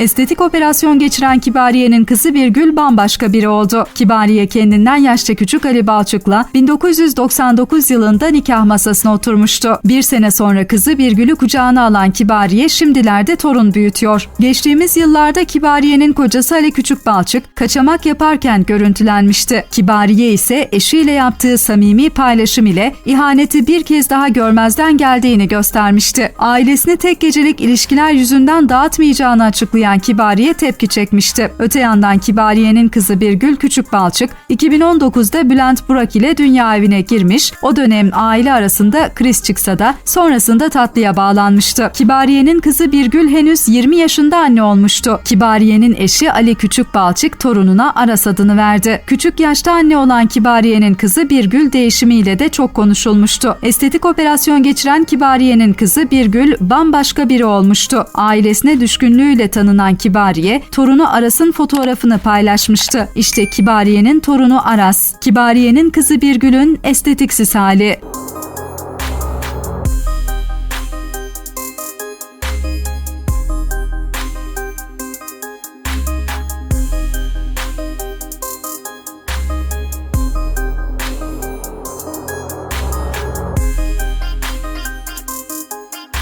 Estetik operasyon geçiren Kibariye'nin kızı Birgül bambaşka biri oldu. Kibariye kendinden yaşça küçük Ali Balçık'la 1999 yılında nikah masasına oturmuştu. Bir sene sonra kızı Birgül'ü kucağına alan Kibariye şimdilerde torun büyütüyor. Geçtiğimiz yıllarda Kibariye'nin kocası Ali Küçük Balçık kaçamak yaparken görüntülenmişti. Kibariye ise eşiyle yaptığı samimi paylaşım ile ihaneti bir kez daha görmezden geldiğini göstermişti. Ailesini tek gecelik ilişkiler yüzünden dağıtmayacağını açıklayan Kibariye tepki çekmişti. Öte yandan Kibariye'nin kızı Birgül Küçük Balçık 2019'da Bülent Burak ile dünya evine girmiş. O dönem aile arasında kriz çıksa da sonrasında tatlıya bağlanmıştı. Kibariye'nin kızı Birgül henüz 20 yaşında anne olmuştu. Kibariye'nin eşi Ali Küçük Balçık torununa Aras adını verdi. Küçük yaşta anne olan Kibariye'nin kızı Birgül değişimiyle de çok konuşulmuştu. Estetik operasyon geçiren Kibariye'nin kızı Birgül bambaşka biri olmuştu. Ailesine düşkünlüğüyle tanınan Kibariye, torunu Aras'ın fotoğrafını paylaşmıştı. İşte Kibariye'nin torunu Aras, Kibariye'nin kızı Birgül'ün estetiksiz hali.